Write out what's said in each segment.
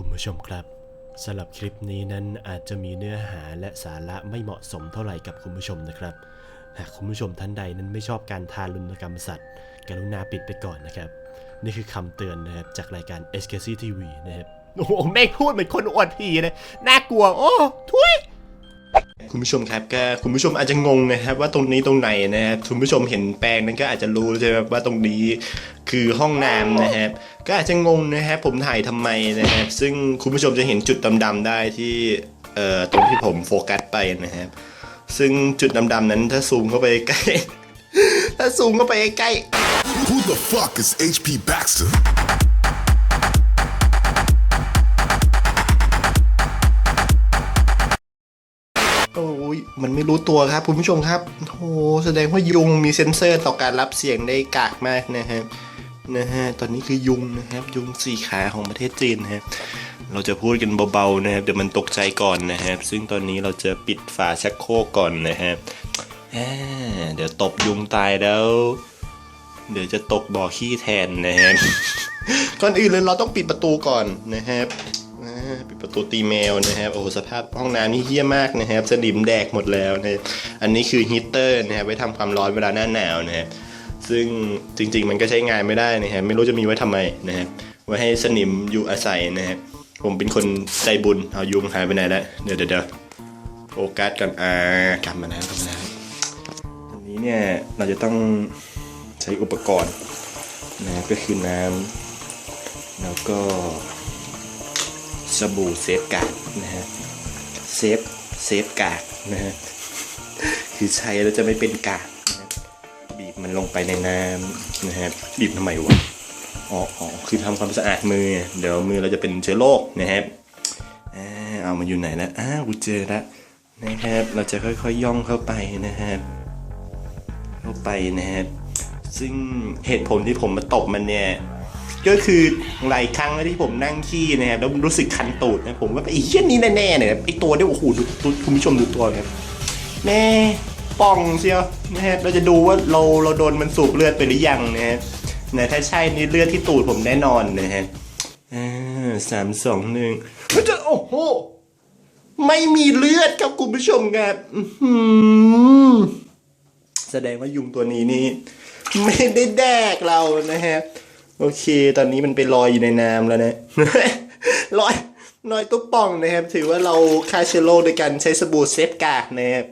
คุณผู้ชมครับสำหรับคลิปนี้นั้นอาจจะมีเนื้อหาและสาระไม่เหมาะสมเท่าไหร่กับคุณผู้ชมนะครับ หากคุณผู้ชมท่านใดนั้นไม่ชอบการทารุณกรรมสัตว์ กรุณาปิดไปก่อนนะครับ นี่คือคำเตือนนะครับจากรายการ s k c TV นะครับโอ้โหแม่งพูดเหมือนคนอวดผีเลยน่ากลัวโอ้ทุยคุณผู้ชมครับก็คุณผู้ชมอาจจะงงนะครับ ว่าตรงนี้ตรงไหนนะครับคุณผู้ชมเห็นแปลงนั้นก็อาจจะรู้ใช่ไหมว่าตรงนี้ คือห้องน้ำนะครับ ก็อาจจะงงนะครับผมถ่ายทำไมนะครับ ซึ่งคุณผู้ชมจะเห็นจุดดำๆได้ที่เอ่อตรงที่ผมโฟกัสไปนะครับ ซึ่งจุดดำๆนั้นถ้าซูมเข้าไปใกล้ ถ้าซูมเข้าไปใกล้ Who the fuck is HP Baxter? โอ้ยมันไม่รู้ตัวครับคุณผู้ชมครับ โอ้แสดงว่ายุงมีเซ็นเซอร์ต่อการรับเสียงได้กากมากนะครับ นะฮะ ตอนนี้คือยุงนะครับ ยุงสี่ขาของประเทศจีนนะเราจะพูดกันเบาๆนะครับ เดี๋ยวมันตกใจก่อนนะครับ ซึ่งตอนนี้เราจะปิดฝาชักโครกก่อนนะครับเดี๋ยวตบยุงตายแล้ว เดี๋ยวจะตกบ่อขี้แทนนะครับ ก่อนอื่นเลยเราต้องปิดประตูก่อนนะครับปิดประตูตีแมวนะครับโอ้โหสภาพห้องน้ำนี่เฮี้ยมากนะครับสนิมแดกหมดแล้วนะอันนี้คือฮีเตอร์นะครับไว้ทำความร้อนเวลาหน้าหนาวนะครับ ซึ่งจริง ๆ มันก็ใช้งานไม่ได้นะครับไม่รู้จะมีไว้ทำไมนะครับไว้ให้สนิมอยู่อาศัยนะครับผมเป็นคนใจบุญเอายุงหายไปไหนแล้วเดี๋ยวเดี๋ยวโฟกัสกันอ่ากลับมาแล้วกลับมาแล้วอันนี้เนี่ยเราจะต้องใช้อุปกรณ์นะก็คือน้ำแล้วก็สบู่เซฟกาดนะฮะเซฟเซฟกาดนะฮะคือใช้แล้วจะไม่เป็นกากนะ มันลงไปในน้ำนะครับบีบทำไมวะอ๋ออ๋อคือทำความสะอาดมือ เดี๋ยวมือเราจะเป็นเชื้อโรคนะครับเอามาอยู่ไหนแล้วอ้าวกูเจอแล้วนะครับ เราจะค่อยๆยย่องเข้าไปนะครับเข้าไปนะครับซึ่งเหตุผลที่ผมมาตบมันเนี่ยก็คือหลายครั้งที่ผมนั่งขี้นะครับแล้วรู้สึกคันตูดนะผมว่าไอ้เหี้ยนี่แน่ๆเนี่ยไอ้ตัวเนี่ยโอ้โหดูดูคุณผู้ชมดูตัวครับแม่ ป่องเชียวนะฮะเราจะดูว่าเราเราโดนมันสูบเลือดไปหรือยังนะฮะนะถ้าใช่นี่เลือดที่ตูดผมแน่นอนนะฮะสามสองหนึ่งมันจะโอ้โหไม่มีเลือดครับคุณผู้ชมครับแสดงว่ายุงตัวนี้นี่ไม่ได้แดกเรานะฮะ โอเค ตอนนี้มันไปลอยอยู่ในน้ำแล้วนะลอยลอยตุ๊บป่องนะครับ ถือว่าเราฆ่าเชื้อโรคโดยการใช้สบู่เซฟกากนะครับ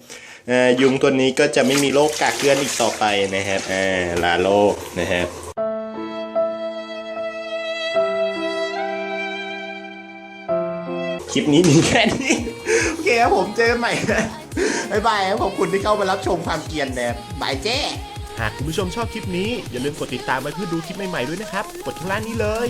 ยุงตัวนี้ก็จะไม่มีโรคกากเกลื่อนอีกต่อไปนะครับอ่าลาโลกนะครับคลิปนี้มีแค่นี้ โอเคครับผมเจอกันใหม่บ๊ายบายครับขอบคุณที่เข้ามารับชมความเกรียนนะครับบายเจ้หากคุณผู้ชมชอบคลิปนี้ อย่าลืมกดติดตามไว้เพื่อดูคลิปใหม่ๆด้วยนะครับ กดข้างล่างนี้เลย